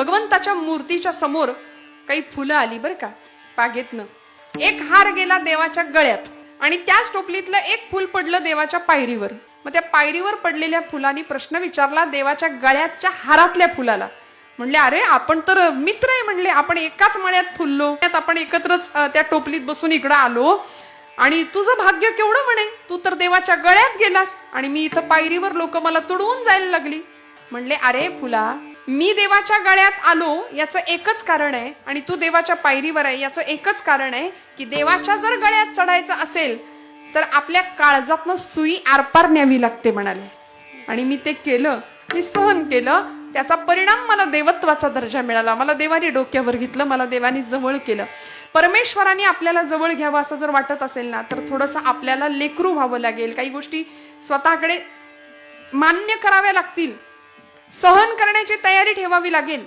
भगवंताच्या मूर्तीच्या समोर काही फुलं आली बरं का बागेतनं. एक हार गेला देवाच्या गळ्यात आणि त्याच टोपलीतलं एक फुल पडलं देवाच्या पायरीवर. मग त्या पायरीवर पडलेल्या फुलांनी प्रश्न विचारला देवाच्या गळ्याच्या हारातल्या फुलाला. म्हणले अरे आपण तर मित्र आहे म्हणले आपण एकाच मळ्यात फुललो. त्यात आपण एकत्रच त्या टोपलीत बसून इकडं आलो. आणि तुझं भाग्य केवढं म्हणे? तू तर देवाच्या गळ्यात गेलास आणि मी इथं पायरीवर लोक मला तुडवून जायला लागली. म्हणले अरे फुला मी देवाच्या गळ्यात आलो याचं एकच कारण आहे आणि तू देवाच्या पायरीवर आहे याचं एकच कारण आहे की देवाच्या जर गळ्यात चढायचं असेल तर आपल्या काळजातनं सुई आरपार न्यावी लागते म्हणाले. आणि मी ते केलं मी सहन केलं त्याचा परिणाम मला देवत्वाचा दर्जा मिळाला. मला देवाने डोक्यावर घेतलं मला देवाने जवळ केलं. परमेश्वराने आपल्याला जवळ घ्यावं असं जर वाटत असेल ना तर थोडंसं आपल्याला लेकरू व्हावं लागेल. काही गोष्टी स्वतःकडे मान्य कराव्या लागतील सहन करण्याची तयारी ठेवावी लागेल.